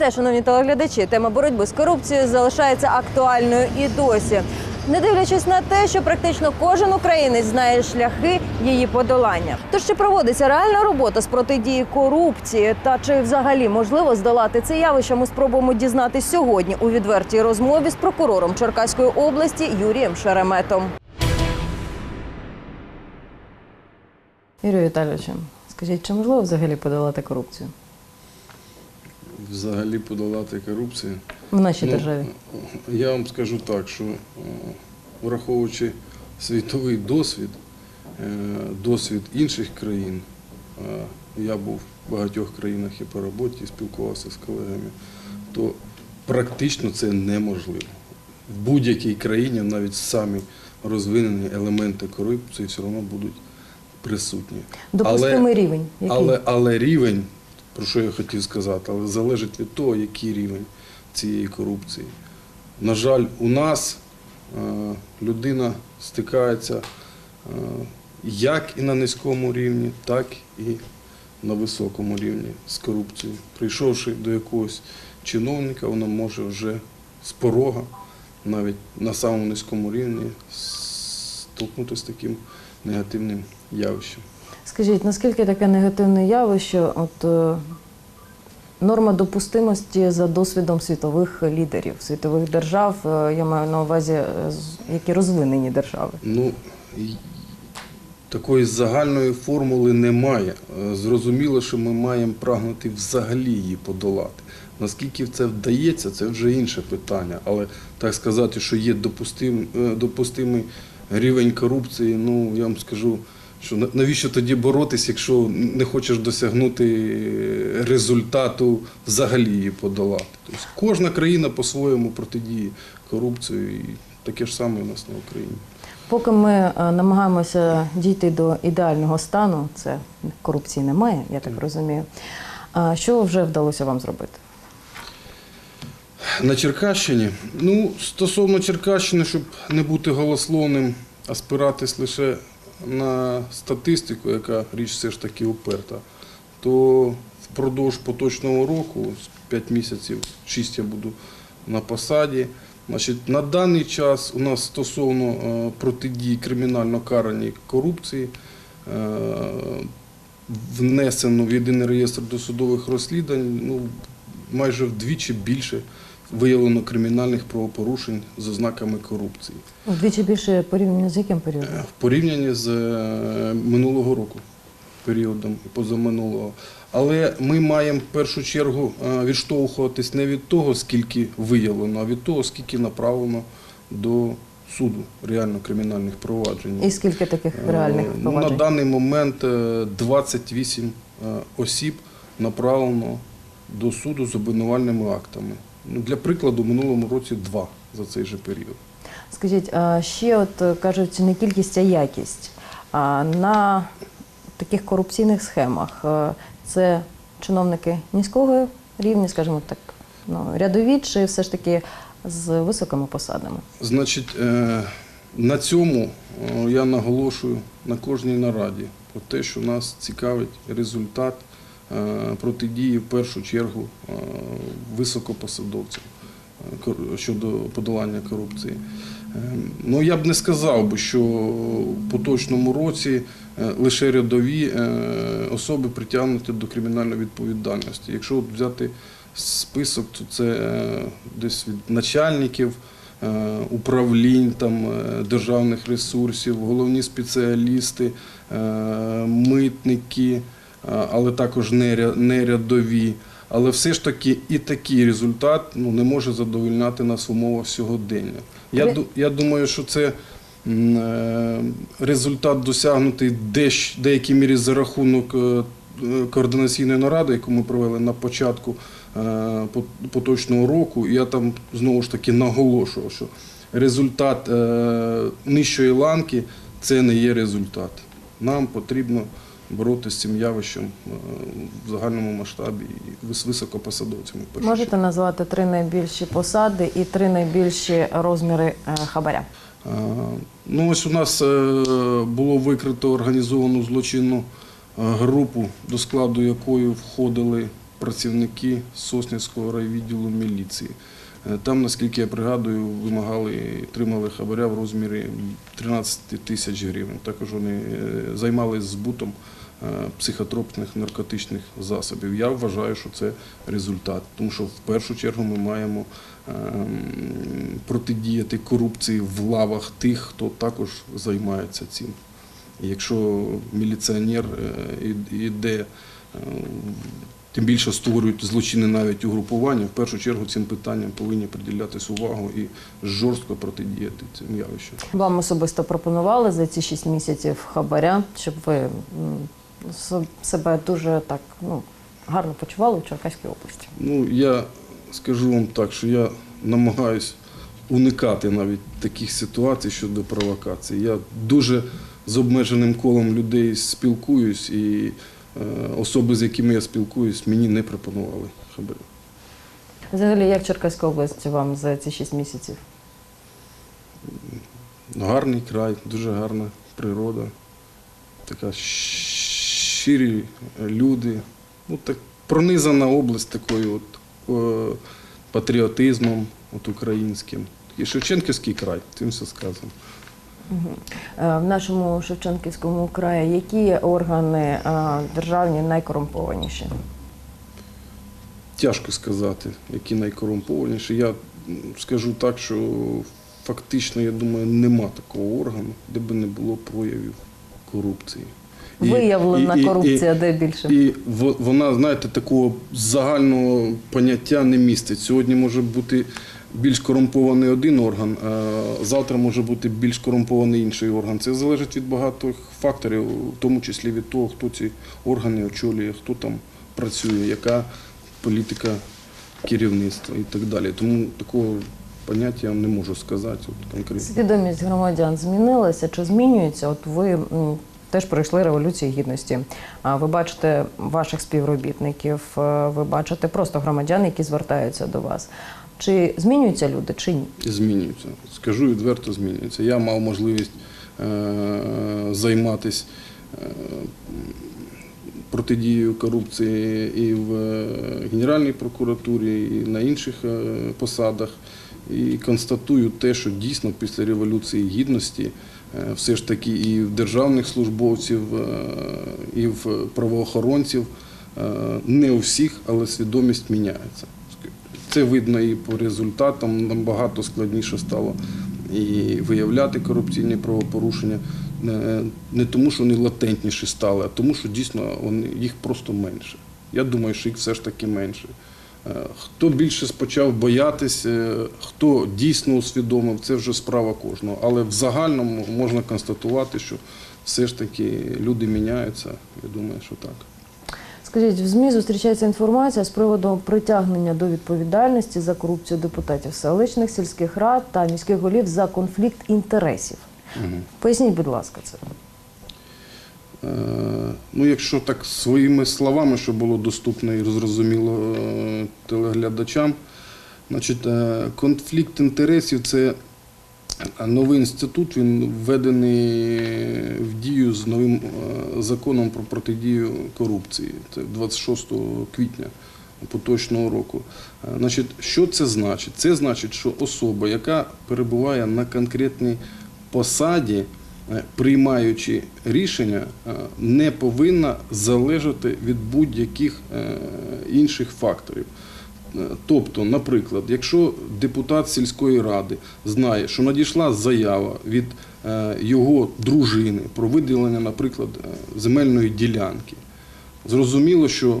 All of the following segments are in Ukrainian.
Вітаю, шановні телеглядачі. Тема боротьби з корупцією залишається актуальною і досі. Не дивлячись на те, що практично кожен українець знає шляхи її подолання. Тож чи проводиться реальна робота з протидії корупції, та чи взагалі можливо здолати це явище, ми спробуємо дізнатись сьогодні у відвертій розмові з прокурором Черкаської області Юрієм Шереметом. Юрію Віталійовичу, скажіть, чи можливо взагалі подолати корупцію взагалі подолати корупцію. в нашій Ну, державі? Я вам скажу так, що е, враховуючи світовий досвід, е, досвід інших країн, е, я був в багатьох країнах і по роботі, і спілкувався з колегами, то практично це неможливо. В будь-якій країні навіть самі розвинені елементи корупції все одно будуть присутні. Допустимий рівень. Який? Але, але рівень, про що я хотів сказати, але залежить від того, який рівень цієї корупції. На жаль, у нас е, людина стикається е, як і на низькому рівні, так і на високому рівні з корупцією. Прийшовши до якогось чиновника, вона може вже з порога, навіть на самому низькому рівні, столкнутися з таким негативним явищем. Скажіть, наскільки таке негативне явище, от е, норма допустимості за досвідом світових лідерів, світових держав, е, я маю на увазі, е, які розвинені держави? Ну, такої загальної формули немає. Е, Зрозуміло, що ми маємо прагнути взагалі її подолати. Наскільки це вдається, це вже інше питання. Але так сказати, що є допустим, е, допустимий рівень корупції, ну я вам скажу, що навіщо тоді боротись, якщо не хочеш досягнути результату взагалі її подолати. Тобто кожна країна по-своєму протидіє корупції, і таке ж саме у нас на Україні. Поки ми е, намагаємося дійти до ідеального стану, це корупції немає, я так розумію. Що вже вдалося вам зробити? На Черкащині. Ну, стосовно Черкащини, щоб не бути голословним, а спиратись лише на статистику, яка річ все ж таки уперта, то впродовж поточного року, з 5 місяців, 6 я буду на посаді. Значить, на даний час у нас стосовно е, протидії кримінально караній корупції е, внесено в єдиний реєстр досудових розслідувань ну, майже вдвічі більше виявлено кримінальних правопорушень з ознаками корупції Вдвічі більше порівняно з яким періодом? Е, в порівнянні з е, минулого року, періодом і позаминулого. Але ми маємо в першу чергу е, відштовхуватись не від того, скільки виявлено, а від того, скільки направлено до суду реально кримінальних проваджень. І скільки таких реальних ну, На даний момент е, 28 е, осіб направлено до суду з обвинувальними актами. Ну, Для прикладу, в минулому році два за цей же період. Скажіть, ще от е, кажуть, не кількість, а якість. На таких корупційних схемах е, це чиновники низького рівня, скажімо так, ну, рядові, чи все ж таки з високими посадами? Значить, е, на цьому я наголошую на кожній нараді про те, що нас цікавить результат протидії в першу чергу е, високопосадовцям е, щодо подолання корупції. Е, Ну, я б не сказав що в поточному році е, лише рядові е, особи притягнуті до кримінальної відповідальності. Якщо взяти список, то це е, десь від начальників е, управлінь там, е, державних ресурсів, головні спеціалісти, е, митники, е, але також не ря- не рядові. Але все ж таки і такий результат ну, не може задовольняти нас в умовах сьогодення. Я, я думаю, що це е, результат досягнутий в деякій мірі за рахунок е, координаційної наради, яку ми провели на початку е, поточного року. І я там знову ж таки наголошував, що результат нижчої ланки це не є результат. Нам потрібно боротися з цим явищем е, в загальному масштабі і з високопосадовцями. Можете назвати три найбільші посади і три найбільші розміри е, хабаря? Е, Ну, ось у нас було викрито організовану злочинну групу, до складу якої входили працівники Соснівського райвідділу міліції. Е, Там, наскільки я пригадую, вимагали, тримали хабаря в розмірі 13 тисяч гривень. Також вони е, займалися збутом е, психотропних наркотичних засобів. Я вважаю, що це результат, тому що в першу чергу ми маємо ем, протидіяти корупції в лавах тих, хто також займається цим. Якщо міліціонер е, і- іде, е, тим більше створюють злочини навіть угрупування, в першу чергу цим питанням повинні приділятись увагу і жорстко протидіяти цим явищам. Вам особисто пропонували за ці 6 місяців хабаря, щоб ви себе дуже так ну, гарно почували в Черкаській області. Ну, я скажу вам так, що я намагаюсь уникати навіть таких ситуацій щодо провокацій. Я дуже з обмеженим колом людей спілкуюсь, і особи, з якими я спілкуюсь, мені не пропонували хабарі. Взагалі, як Черкаська область вам за ці 6 місяців? Гарний край, дуже гарна природа, така щирі люди. Ну, так, пронизана область такою от, е, патріотизмом от, українським. І Шевченківський край, тим все сказано. Е, В нашому Шевченківському краї які органи е, державні найкорумпованіші? Тяжко сказати, які найкорумпованіші. Я скажу так, що фактично, я думаю, нема такого органу, де би не було проявів корупції. Виявлена і- і- корупція де більше? І во- вона, знаєте, такого загального поняття не містить. Сьогодні може бути більш корумпований один орган, завтра може бути більш корумпований інший орган. Це залежить від багатьох факторів, в тому числі від того, хто ці органи очолює, хто там працює, яка політика керівництва і так далі. Тому такого поняття я не можу сказати от, конкретно. Свідомість громадян змінилася чи змінюється? От ви теж пройшли революцію гідності. Ви бачите ваших співробітників, е, ви бачите просто громадян, які звертаються до вас. Чи змінюються люди, чи ні? Змінюється. Скажу відверто, змінюється. Я мав можливість е, займатися е, протидією корупції і в е, Генеральній прокуратурі, і на інших е, посадах. І констатую те, що дійсно після Революції Гідності все ж таки і в державних службовців, і в правоохоронців, не у всіх, але свідомість міняється. Це видно і по результатам. Набагато складніше стало і виявляти корупційні правопорушення. Не- тому, що вони латентніші стали, а тому, що дійсно вони, їх просто менше. Я думаю, що їх все ж таки менше. Е, Хто більше почав боятись, е, хто дійсно усвідомив, це вже справа кожного. Але в загальному можна констатувати, що все ж таки люди міняються. Я думаю, що так. Скажіть, в ЗМІ зустрічається інформація з приводу притягнення до відповідальності за корупцію депутатів селищних, сільських рад та міських голів за конфлікт інтересів. Мгм. Поясніть, будь ласка, це. Е, Ну, якщо так своїми словами, щоб було доступно і зрозуміло е, телеглядачам, значить, е, конфлікт інтересів це новий інститут, він введений в дію з новим е, законом про протидію корупції. Це 26 квітня поточного року. Е, Значить, що це значить? Це значить, що особа, яка перебуває на конкретній посаді, е, приймаючи рішення, не повинна залежати від будь-яких інших факторів. Е, Тобто, наприклад, якщо депутат сільської ради знає, що надійшла заява від е, його дружини про виділення, наприклад, е, земельної ділянки, зрозуміло, що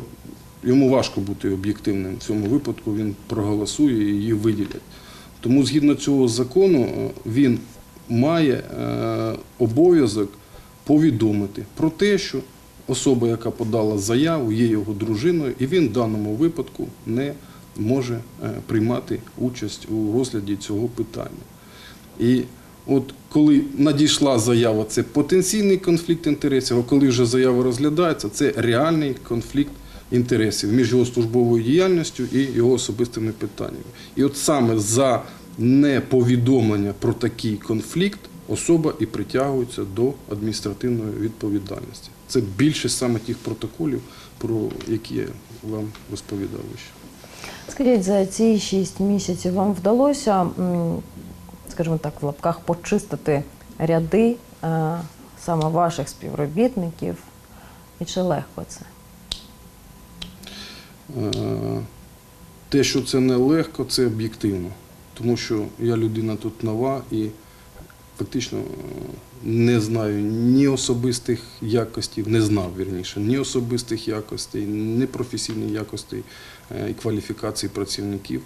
йому важко бути об'єктивним в цьому випадку, він проголосує і її виділять. Тому згідно цього закону він має обов'язок повідомити про те, що особа, яка подала заяву, є його дружиною, і він в даному випадку не може е, приймати участь у розгляді цього питання. І от коли надійшла заява, це потенційний конфлікт інтересів, а коли вже заява розглядається, це реальний конфлікт інтересів між його службовою діяльністю і його особистими питаннями. І от саме за неповідомлення про такий конфлікт особа і притягується до адміністративної відповідальності. Це більшість саме тих протоколів, про які я вам розповідав ще. Скажіть, за ці шість місяців вам вдалося, скажімо так, в лапках почистити ряди е, саме ваших співробітників? І чи легко це? Е, Те, що це не легко, це об'єктивно. Тому що я людина тут нова і фактично е, не знаю ні особистих якостей, не знав вірніше, ні особистих якостей, ні професійних якостей і кваліфікацій працівників,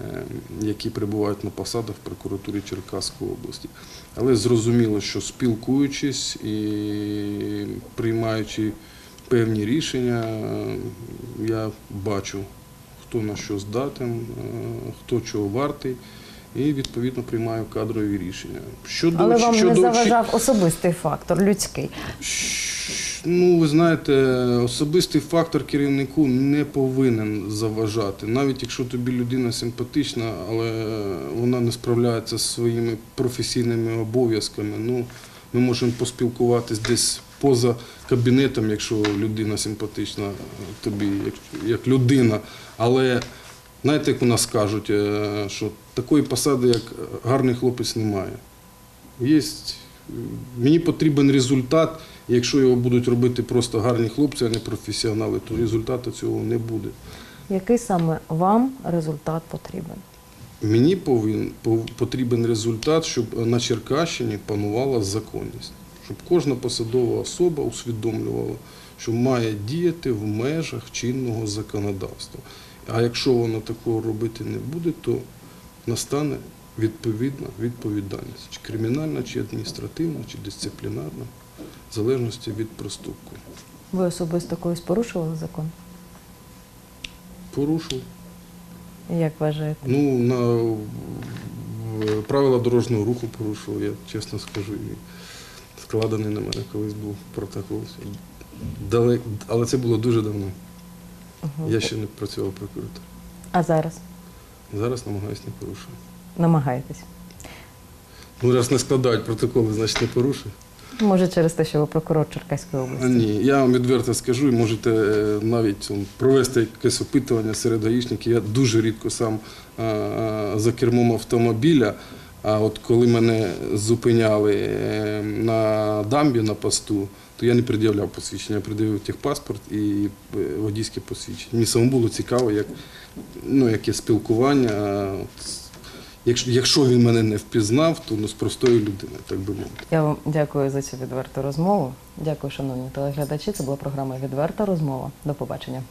е, які перебувають на посадах в прокуратурі Черкаської області. Але зрозуміло, що спілкуючись і приймаючи певні рішення, е, я бачу, хто на що здатен, хто чого вартий, і відповідно приймаю кадрові рішення. Щодо, Але вам щодо очі- заважав особистий фактор, людський. Ну, ви знаєте, особистий фактор керівнику не повинен заважати. Навіть якщо тобі людина симпатична, але вона не справляється зі своїми професійними обов'язками. Ну, ми можемо поспілкуватись десь поза кабінетом, якщо людина симпатична тобі, як, як людина. Але знаєте, як у нас кажуть, е, що такої посади, як гарний хлопець, немає. Є, мені потрібен результат, якщо його будуть робити просто гарні хлопці, а не професіонали, то результату цього не буде. Який саме вам результат потрібен? Мені потрібен результат, щоб на Черкащині панувала законність, щоб кожна посадова особа усвідомлювала, що має діяти в межах чинного законодавства. А якщо вона такого робити не буде, то настане відповідна відповідальність, чи кримінальна, чи адміністративна, чи дисциплінарна, в залежності від проступку. Ви особисто колись порушували закон? Порушив. Як вважаєте? Ну, на правила дорожнього руху порушив, я чесно скажу. І складений на мене колись був протокол. Але це було дуже давно. Мгм. Я ще не працював в прокуратурі. А зараз Зараз намагаюся не порушувати. намагаєтесь? Ну, раз не складають протоколи, значить не порушую. Може, через те, що ви прокурор Черкаської області? ні, я вам відверто скажу, і можете е, навіть провести якесь опитування серед гаїшників. Я дуже рідко сам а, а, за кермом автомобіля. А от коли мене зупиняли е, на дамбі на посту, то я не пред'являв посвідчення, я пред'явив техпаспорт і е, водійське посвідчення. Мені самому було цікаво, як, ну, яке спілкування. Якщо, якщо він мене не впізнав, то ну, з простої людини, так би мовити. Я вам дякую за цю відверту розмову. Дякую, шановні телеглядачі. Це була програма Відверта розмова. До побачення.